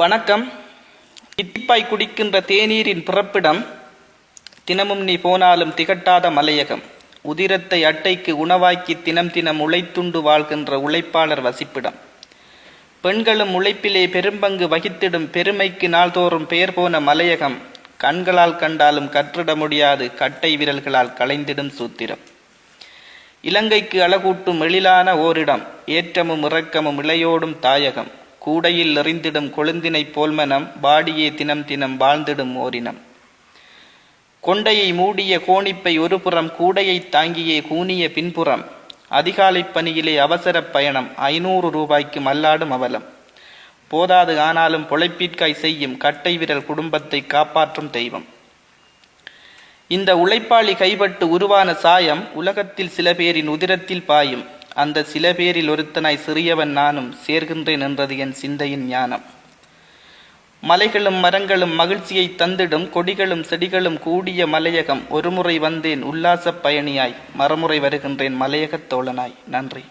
வணக்கம். இத்திப்பாய் குடிக்கின்ற தேநீரின் பிறப்பிடம் தினமும் நீ போனாலும் திகட்டாத மலையகம். உதிரத்தை அட்டைக்கு உணவாக்கி தினம் தினம் உழைத்துண்டு வாழ்கின்ற உழைப்பாளர் வசிப்பிடம். பெண்களும் உழைப்பிலே பெரும்பங்கு வகித்திடும் பெருமைக்கு நாள்தோறும் பெயர் போன மலையகம் கண்களால் கண்டாலும் கற்றிட முடியாது கட்டை விரல்களால் களைந்திடும் சூத்திரம். இலங்கைக்கு அழகூட்டும் எழிலான ஓரிடம் ஏற்றமும் இறக்கமும் இளையோடும் தாயகம். கூடையில் எறிந்திடும் கொழுந்தினைப் போல்மனம் பாடியே தினம் தினம் வாழ்ந்திடும் ஓரினம். கொண்டையை மூடிய கோணிப்பை ஒருபுறம் கூடையை தாங்கியே கூனிய பின்புறம். அதிகாலைப் பணியிலே அவசர பயணம் ஐநூறு ரூபாய்க்கு மல்லாடும் அவலம். போதாது ஆனாலும் பொழைப்பிற்காய் செய்யும் கட்டை விரல் குடும்பத்தை காப்பாற்றும் தெய்வம். இந்த உழைப்பாளி கைபட்டு உருவான சாயம் உலகத்தில் சில பேரின் உதிரத்தில் பாயும். அந்த சில பேரில் ஒருத்தனாய் சிறியவன் நானும் சேர்கின்றேன் என்றது என் சிந்தையின் ஞானம். மலைகளும் மரங்களும் மகிழ்ச்சியை தந்திடும் கொடிகளும் செடிகளும் கூடிய மலையகம். ஒருமுறை வந்தேன் உல்லாசப் பயணியாய். மறுமுறை வருகின்றேன் மலையகத் தோழனாய். நன்றி.